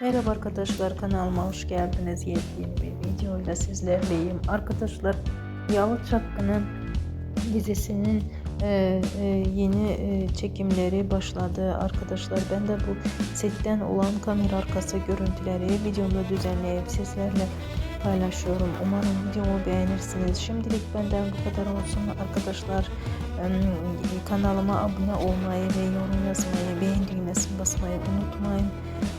Merhaba arkadaşlar kanalıma hoş geldiniz. Yepyeni bir videoyla sizlerleyim. Arkadaşlar Yalı Çapkın'ın dizisinin e, e, yeni e, çekimleri başladı. Arkadaşlar ben de bu setten olan kamera arkası görüntüleri videomda düzenleyip sizlerle paylaşıyorum. Umarım videomu beğenirsiniz. Şimdilik benden bu kadar olsun arkadaşlar. Kanalıma abone olmayı ve yorum yazmayı, beğen düğmesini basmayı unutmayın.